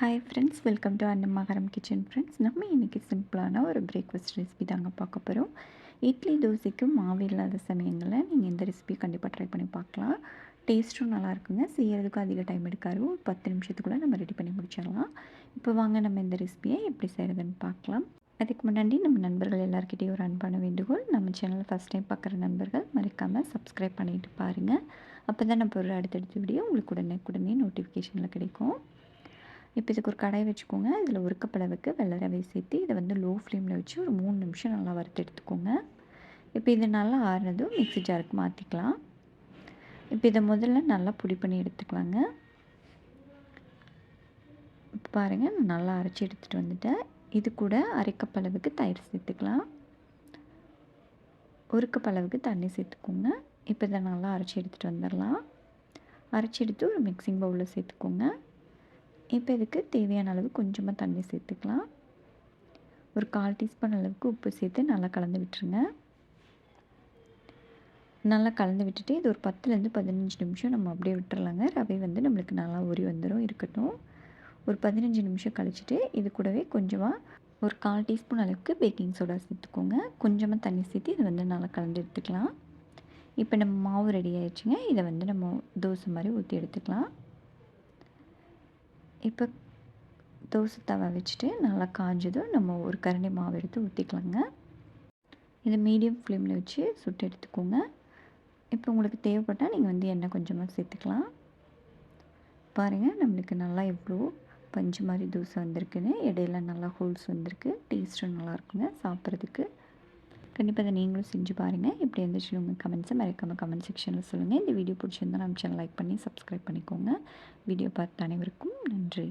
Hi friends welcome to Annamakaram kitchen friends நம்ம இன்றைக்கி சிம்பிளான ஒரு பிரேக்ஃபாஸ்ட் ரெசிபி தாங்க பார்க்க போகிறோம் இட்லி தோசைக்கு மாவு இல்லாத சமயங்களில் நீங்கள் இந்த ரெசிபி கண்டிப்பாக ட்ரை பண்ணி பார்க்கலாம். டேஸ்ட்டும் நல்லா இருக்குங்க. செய்கிறதுக்கும் அதிக டைம் எடுக்காது. ஒரு பத்து நிமிஷத்துக்குள்ளே நம்ம ரெடி பண்ணி முடிச்சிடலாம். இப்போ வாங்க நம்ம இந்த ரெசிபியை எப்படி செய்கிறதுன்னு பார்க்கலாம். அதுக்கு முன்னாடி நம்ம நண்பர்கள் எல்லாருக்கிட்டையும் ஒரு அன்பான வேண்டுகோள். நம்ம சேனல் ஃபஸ்ட் டைம் பார்க்குற நண்பர்கள் மறக்காமல் சப்ஸ்கிரைப் பண்ணிவிட்டு பாருங்கள் அப்போ தான் நம்ம ஒரு அடுத்தடுத்த வீடியோ உங்களுக்கு உடனே உடனே நோட்டிஃபிகேஷனில் கிடைக்கும். இப்போ இதுக்கு ஒரு கடாய் வச்சுக்கோங்க. இதில் ஒரு கப் அளவுக்கு வெள்ளை ரவை சேர்த்து இதை வந்து லோ ஃப்ளேமில் வச்சு ஒரு மூணு நிமிஷம் நல்லா வறுத்து எடுத்துக்கோங்க. இப்போ இது நல்லா ஆறுனதும் மிக்ஸி ஜாருக்கு மாற்றிக்கலாம் இப்போ இதை முதல்ல நல்லா பொடி பண்ணி எடுத்துக்கலாங்க. இப்போ பாருங்கள் நான் நல்லா அரைச்சி எடுத்துகிட்டு வந்துட்டேன். இது கூட அரைக்கப்பளவுக்கு அளவுக்கு தயிர் சேர்த்துக்கலாம். ஒரு கப் அளவுக்கு தண்ணி சேர்த்துக்கோங்க. இப்போ இதை நல்லா அரைச்சி எடுத்துகிட்டு வந்துடலாம். அரைச்சி எடுத்து ஒரு மிக்சிங் பவுலில் சேர்த்துக்கோங்க. இப்போ இதுக்கு தேவையான அளவு கொஞ்சமாக தண்ணி சேர்த்துக்கலாம். ஒரு கால் டீஸ்பூன் அளவுக்கு உப்பு சேர்த்து நல்லா கலந்து விட்டுருங்க. நல்லா கலந்து விட்டுட்டு இது ஒரு பத்துலேருந்து பதினஞ்சு நிமிஷம் நம்ம அப்படியே விட்டுறலாங்க. ரவை வந்து நம்மளுக்கு நல்லா உரி வந்துடும் இருக்கட்டும். ஒரு பதினஞ்சு நிமிஷம் கழிச்சிட்டு இது கூடவே கொஞ்சமாக ஒரு கால் டீஸ்பூன் அளவுக்கு பேக்கிங் சோடா சேர்த்துக்கோங்க. கொஞ்சமாக தண்ணி சேர்த்து இதை வந்து நல்லா கலந்து எடுத்துக்கலாம். இப்போ நம்ம மாவு ரெடி ஆயிடுச்சுங்க. இதை வந்து நம்ம தோசை மாதிரி ஊற்றி எடுத்துக்கலாம். இப்போ தோசை தவை வச்சுட்டு நல்லா காஞ்சதும் நம்ம ஒரு கரண்டி மாவு எடுத்து ஊற்றிக்கலாங்க இதை மீடியம் ஃப்ளேமில் வச்சு சுட்டு எடுத்துக்கோங்க. இப்போ உங்களுக்கு தேவைப்பட்டால் நீங்கள் வந்து எண்ணெய் கொஞ்சமாக சேர்த்துக்கலாம். பாருங்கள் நம்மளுக்கு நல்லா எவ்வளோ பஞ்சு மாதிரி தோசை வந்திருக்குன்னு. இடையில நல்லா ஹோல்ஸ் வந்திருக்கு. டேஸ்ட்டும் நல்லாயிருக்குங்க சாப்பிட்றதுக்கு. கண்டிப்பாக அதை நீங்களும் செஞ்சு பாருங்கள் எப்படி இருந்துச்சு உங்கள் கமெண்ட்ஸை மறக்காமல் கமெண்ட் செக்ஷனில் சொல்லுங்கள் இந்த வீடியோ பிடிச்சிருந்தால் நம்ம சேனல் லைக் பண்ணி சப்ஸ்கிரைப் பண்ணிக்கோங்க. வீடியோ பார்த்த அனைவருக்கும் நன்றி.